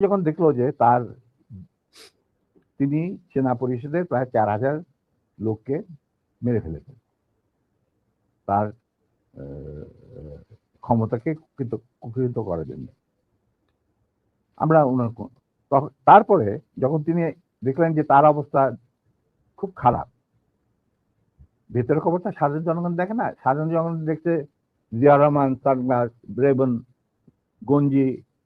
যখন দেখল যে তার তিনি সেনা পরিষদের প্রায় চার হাজার লোককে মেরে ফেলেছেন, তার ক্ষমতাকে কুকৃত করার জন্য। আমরা ওনার তারপরে যখন তিনি দেখলেন যে তার অবস্থা খুব খারাপ, ভেতরের খবরটা সাধারণ জনগণ দেখে না, সাধারণ জনগণ দেখতে Zia Rahman sunglass Ray Ban, গঞ্জি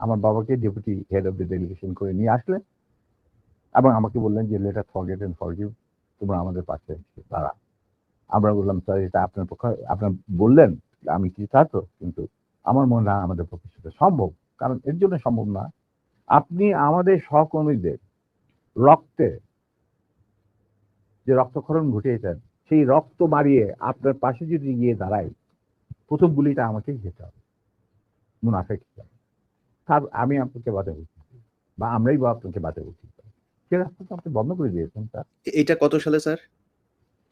আমার বাবাকে deputy head of the delegation করে নিয়ে আসলেন এবং আমাকে বললেন যে লেটার ফরগেট এন্ড ফরগিভ তোমরা আমাদের পাশে দাঁড়া আমরা বললাম স্যার এটা আপনার পক্ষে, আপনার বললেন, আমি কি ছাত্র কিন্তু আমার মনে হয় আমাদের পক্ষে সেটা সম্ভব, কারণ এর জন্য সম্ভব না। আপনি আমাদের সহকর্মীদের রক্তে যে রক্তক্ষরণ ঘটিয়েছেন, সেই রক্ত মারিয়ে আপনার পাশে যদি গিয়ে দাঁড়াই, প্রথম গুলিটা আমাকেই খেতে হবে, মুনাফেক হিসাবে। তার আমি আপনাকে বাধা উচিত বা আমরাই বা আপনাকে বাধা উচিত সে রাস্তাটা আপনি বন্ধ করে দিয়েছেন তা। এটা কত সালে স্যার?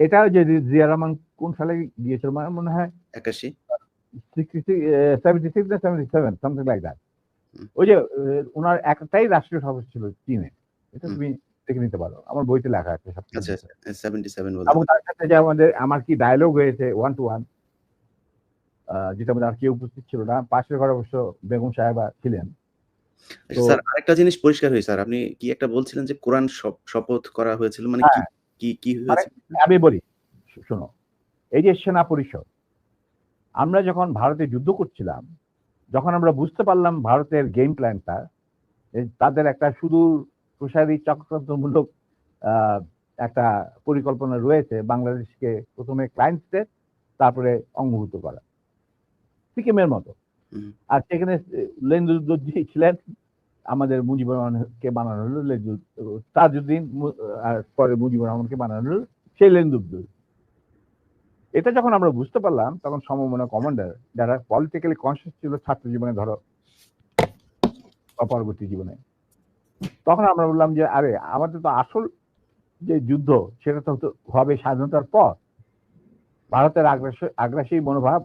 এটা যে জিয়া রহমান কোন সালে গিয়েছিল? মনে হয় একাশি। সেভেন্টি সিক্স না seventy seven something like that ওই যে ওনার একটাই রাষ্ট্রীয় সভা ছিল চীনে। এটা তুমি দেখে নিতে পারো। আমার বইতে লেখা আছে। আচ্ছা এবং তার সাথে যে আমাদের আমার কি ডায়লগ হয়েছে ওয়ান টু ওয়ান যেটা আমাদের আর কেউ উপস্থিত ছিল না। পাশের ঘরে অবশ্য বেগম সাহেবা ছিলেন। স্যার আরেকটা জিনিস পরিষ্কার হয়েছে স্যার। আপনি কি একটা বলছিলেন যে কোরআন শপথ করা হয়েছিল? মানে কি হ্যাঁ। কি হয়েছে? আমি বলি শোনো। এই যে সেনা পরিষদ আমরা যখন ভারতে যুদ্ধ করছিলাম যখন আমরা বুঝতে পারলাম ভারতের গেম প্ল্যানটা তাদের একটা সুদূর প্রসারী চক্রান্তমূলক একটা পরিকল্পনা রয়েছে বাংলাদেশকে প্রথমে ক্লায়েন্ট স্টেট তারপরে অঙ্গভূত করা। সিকিমের মতো। আর সেখানে লেন্দুদ্দি ছিলেন আমাদের মুজিবুর রহমানকে বানানো হলো তাজউদ্দিন মু- আর পরে মুজিবুর রহমানকে বানানো হলো সেই লেন্দুদ্দুর এটা যখন আমরা বুঝতে পারলাম তখন সমমনা কমান্ডার যারা পলিটিক্যালি কনসিয়াস ছিল ছাত্র জীবনে ধরো পরবর্তী জীবনে তখন আমরা বললাম যে আরে আমাদের তো আসল যে যুদ্ধ সেটা তো হবে স্বাধীনতার পর। ভারতের আগ্রাসী আগ্রাসী মনোভাব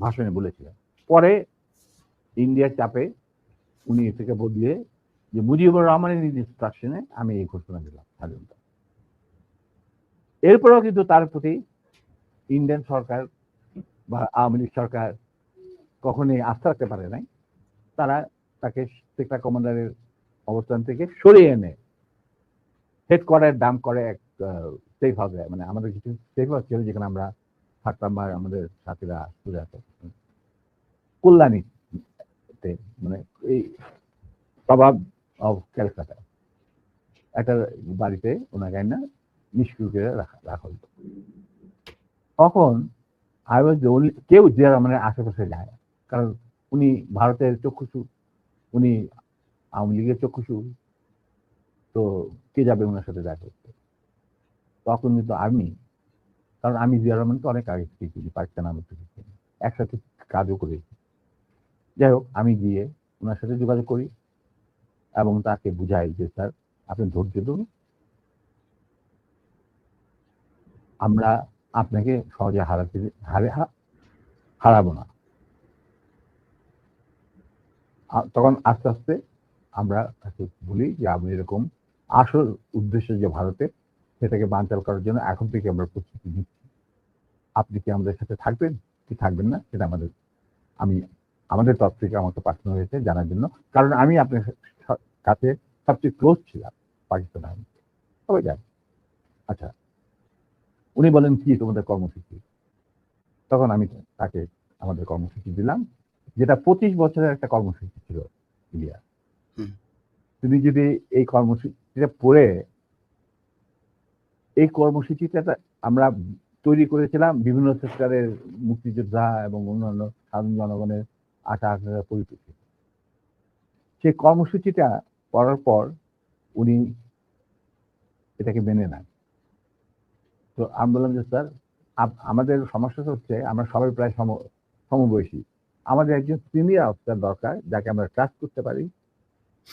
ভাষণে বলেছিলেন। পরে ইন্ডিয়ার চাপে উনি থেকে বদলে যে মুজিবুর রহমানের ইনস্ট্রাকশনে আমি এই ঘোষণা দিলাম স্বাধীনতা। এরপরেও কিন্তু তার প্রতি ইন্ডিয়ান সরকার বা আওয়ামী লীগ সরকার কখনোই আস্থা রাখতে পারে নাই। তারা তাকে সেক্টর কমান্ডারের অবস্থান থেকে সরিয়ে এনে হেড কোয়ার্টার দাম করে এক সেফ হাউসে মানে আমাদের কিছু সেফ হাউস ছিল যেখানে আমরা থাকতাম বা আমাদের সাথীরা ঘুরে আসতো। কল্যাণীতে মানে এই প্রভাব অফ ক্যালকাটা একটা বাড়িতে ওনাকে না নিষ্ক্রিয় করে রাখা হতো তখন আই ওয়াজ ওনলি কেউ যে মানে আশেপাশে যায়। কারণ উনি ভারতের চক্ষুষু উনি আওয়ামী লীগের চক্ষুষু তো কে যাবে ওনার সাথে দেখা করতে? তখন কিন্তু আমি কারণ আমি জিয়া রহমানকে অনেক আগে থেকে চিনি পাকিস্তান আমার থেকে চিনি। একসাথে কাজও করেছি যাই হোক, আমি গিয়ে ওনার সাথে যোগাযোগ করি এবং তাকে বুঝাই যে, স্যার, আপনি ধৈর্য ধরুন। আমরা আপনাকে সহজে হারাতে, হারে হারাবো না। তখন আস্তে আস্তে আমরা তাকে বলি যে, আমি এরকম আসল উদ্দেশ্য যে ভারতের সেটাকে বানচাল করার জন্য এখন থেকে আমরা প্রস্তুতি নিচ্ছি। আপনি কি আমাদের সাথে থাকবেন? কি থাকবেন না? সেটা আমাদের আমি আমাদের তরফ থেকে আমাকে পাঠানো হয়েছে জানার জন্য। কারণ আমি আপনার কাছে সবচেয়ে ক্লোজ ছিলাম পাকিস্তান আর্মি সবাই যায় আচ্ছা উনি বলেন কি তোমাদের কর্মসূচি? তখন আমি তাকে আমাদের কর্মসূচি দিলাম যেটা পঁচিশ বছরের একটা কর্মসূচি ছিল ইন্ডিয়া। তুমি যদি এই কর্মসূচিটা পড়ে এই কর্মসূচিটা আমরা তৈরি করেছিলাম বিভিন্ন সেক্টরের মুক্তিযোদ্ধা এবং অন্যান্য সাধারণ জনগণের আশা আকাঙ্ক্ষার পরিপ্রেক্ষিতে। সেই কর্মসূচিটা পড়ার পর উনি এটাকে মেনে নেন। তো আমি বললাম যে, স্যার আমাদের সমস্যা হচ্ছে আমরা সবাই প্রায় সম, সমবয়সী। আমাদের একজন সিনিয়র অফিসার দরকার যাকে আমরা ট্রাস্ট করতে পারি,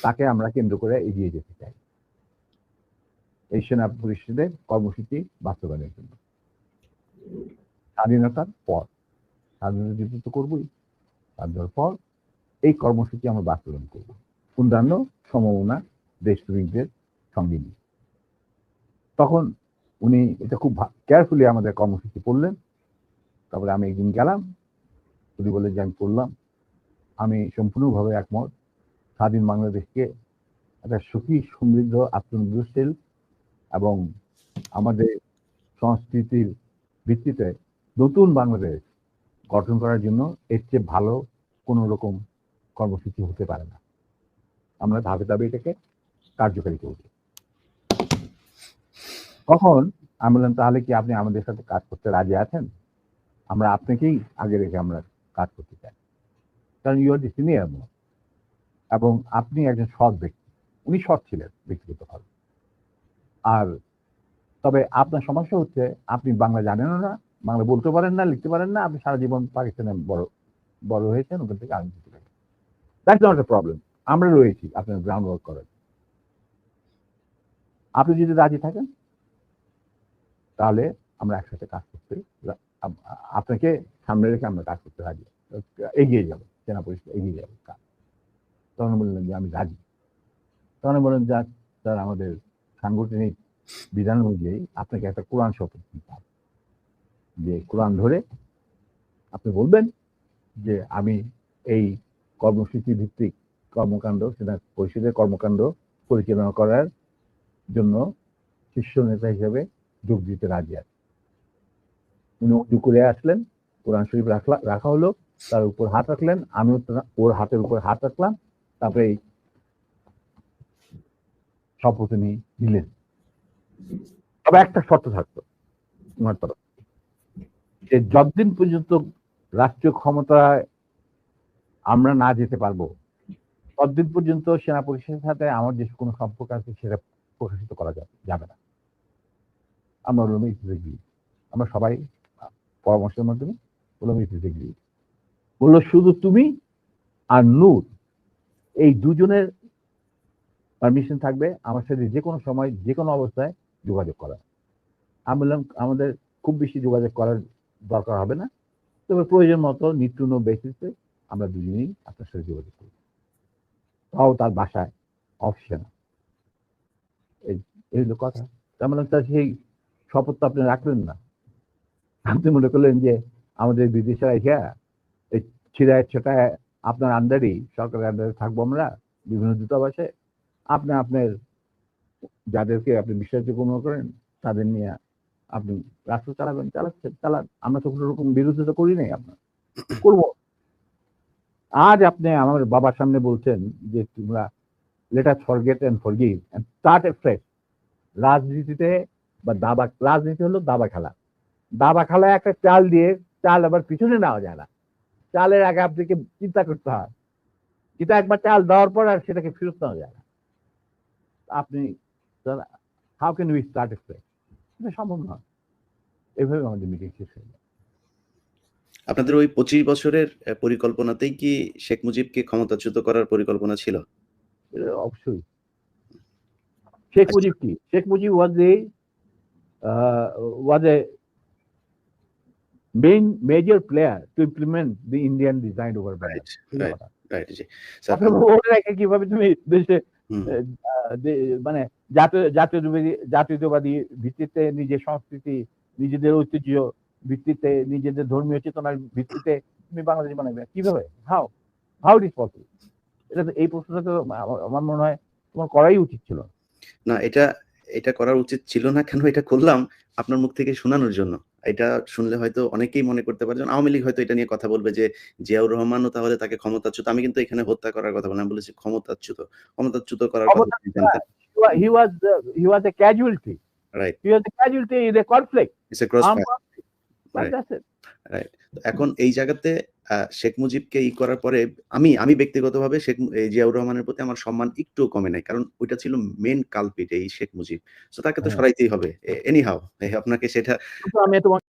তাকে আমরা কেন্দ্র করে এগিয়ে যেতে চাই। এই সেনা পরিষদের কর্মসূচি বাস্তবায়নের জন্য। স্বাধীনতার পর, স্বাধীনতা যুদ্ধ তো করবোই, স্বাধীনতার পর এই কর্মসূচি আমরা বাস্তবায়ন করব। অন্যান্য সমমনা দেশপ্রেমিকদের সঙ্গে নিয়ে। তখন উনি এটা খুব কেয়ারফুলি আমাদের কর্মসূচি পড়লেন। তারপরে আমি একদিন গেলাম, উনি বলে যে আমি করলাম আমি সম্পূর্ণভাবে একমত। স্বাধীন বাংলাদেশকে একটা সুখী, সমৃদ্ধ, আত্মনির্ভরশীল এবং আমাদের সংস্কৃতির ভিত্তিতে নতুন বাংলাদেশ গঠন করার জন্য এর চেয়ে ভালো কোনো রকম কর্মসূচি হতে পারে না। আমরা ধাপে ধাপে এটাকে কার্যকারী করব। তখন আমি বললাম, তাহলে কি আপনি আমাদের সাথে কাজ করতে রাজি আছেন? আমরা আপনাকেই আগে রেখে আমরা কাজ করতে চাই। কারণ ইউ আর দি সিনিয়র এবং আপনি একজন সৎ ব্যক্তি। উনি সৎ ছিলেন ব্যক্তিগতভাবে। আর তবে আপনার সমস্যা হচ্ছে, আপনি বাংলা জানেনও না, বাংলা বলতে পারেন না, লিখতে পারেন না, আপনি সারা জীবন পাকিস্তানে বড় বড় হয়েছেন, ওখান থেকে আমি দিতে পারি দ্যাটস নট এ প্রবলেম আমরা রয়েছি আপনার গ্রাউন্ড ওয়ার্ক করার আপনি যদি রাজি থাকেন, তাহলে আমরা একসাথে কাজ করতে, আপনাকে সামনে রেখে আমরা কাজ করতে রাজি। এগিয়ে যাব, সেনা পরিষদ এগিয়ে যাবে। কাজ তখন বললেন যে আমি রাজি। তখন বললেন যা স্যার, আমাদের সাংগঠনিক বিধান অনুযায়ী আপনাকে একটা কোরআন শপথ দিতে হবে। যে কোরআন ধরে আপনি বলবেন যে আমি এই কর্মসূচি ভিত্তিক কর্মকাণ্ড সেটা পরিষদের কর্মকাণ্ড পরিচালনা করার জন্য শীর্ষ নেতা হিসেবে যোগ দিতে রাজি আছে। উনি উঁচু করে আসলেন, কোরআন শরীফ রাখলা, রাখা হলো, তার উপর হাত রাখলেন, আমিও ওর হাতের উপর হাত রাখলাম, তারপরে এই শপথ উনি দিলেন। তবে একটা শর্ত থাকতো তোমার তরফ যে যতদিন পর্যন্ত রাষ্ট্রীয় ক্ষমতায় আমরা না যেতে পারব, ততদিন পর্যন্ত সেনা পরিষদের সাথে আমার যে কোনো সম্পর্ক আছে সেটা প্রকাশিত করা যাবে না। আমরা ইট এগ্রি আমরা সবাই পরামর্শের মাধ্যমে বললাম ইট এগ্রি বলল, শুধু তুমি আর নূর, এই দুজনের পারমিশন থাকবে, আমার সাথে যে কোনো সময়, যে কোনো অবস্থায় যোগাযোগ করা আমি বললাম, আমাদের খুব বেশি যোগাযোগ করার দরকার হবে না। তবে প্রয়োজন মতো নিত্য বেসিসে আমরা দুজনেই আপনার সাথে যোগাযোগ করি তাও তার বাসায় অফিসে না। এই হলো কথা। তার মানে তার সেই শপথ তো আপনি রাখলেন না। আপনি মনে করলেন যে আমাদের বিদেশের আইসা এই ছিড়ায় ছেটায় আপনার আন্ডারেই সরকারের আন্ডারে থাকব আমরা, বিভিন্ন দূতাবাসে আপনি আপনার যাদেরকে আপনি বিশ্বাসযোগ্য মনে করেন, তাদের নিয়ে আপনি রাষ্ট্র চালাবেন, চালাচ্ছেন, চালান। আমরা তো কোনো রকম বিরোধিতা করি নাই আপনার করব। আজ আপনি আমার বাবার সামনে বলছেন যে তোমরা later forget and forgive and start afresh রাজনীতিতে বা দাবা, রাজনীতি হলো দাবা খেলা। দাবা খেলায় একটা চাল দিয়ে চাল আবার পিছনে নেওয়া যায় না। চালের আগে আপনাকে চিন্তা করতে হয়। কিন্তু একবার চাল দেওয়ার পর আর সেটাকে ফেরত নেওয়া যায় না। আপনি how can we start afresh এটা সম্ভব নয়। এইভাবে আমাদের মিটিং শেষ হয়ে যায়। আপনাদের ওই পঁচিশ বছরের পরিকল্পনাতেই কি শেখ মুজিবকে ক্ষমতাচ্যুত করার পরিকল্পনা ছিল? অবশ্যই। শেখ মুজিব কি? Sheikh Mujib was a was a main major player to implement the Indian design over right right right G sir কীভাবে তুমি দেশে মানে জাতীয় জাতীয়তাবাদী জাতীয়তাবাদী ভিত্তিতে নিজের সংস্কৃতি নিজেদের ঐতিহ্য ভিত্তিতে নিজেদের ধর্মীয় চেতনার ভিত্তিতে তুমি বাংলাদেশ বানাবে কীভাবে? How how it is possible এটা তো এই প্রশ্নটা তো আমার- আমার মনে হয় তোমার করাই উচিত ছিল। না এটা এটা করার উচিত ছিল না কেন? এটা করলাম আপনার মুখ থেকে শোনানোর জন্য। এটা শুনলে হয়তো অনেকেই মনে করতে পারছেন আওয়ামী লীগ হয়তো এটা নিয়ে কথা বলবে যে জিয়াউর রহমানও তাহলে তাকে ক্ষমতাচ্যুত আমি কিন্তু এখানে হত্যা করার কথা বললাম আমি বলেছি ক্ষমতাচ্যুত ক্ষমতাচ্যুত করার কথা He was uh, he was a casualty. Right He was a casualty in a conflict. It's a cross Armed conflict. But Right. that's it. এখন এই জায়গাতে শেখ মুজিবকে ই করার পরে আমি আমি ব্যক্তিগতভাবে শেখ জিয়াউর রহমানের প্রতি আমার সম্মান একটু কমে নাই। কারণ ওইটা ছিল মেন কালপিট এই শেখ মুজিব। তো তাকে তো হ্যাঁ। সরাইতেই হবে। এনি হাও আপনাকে সেটা আমি তোমাকে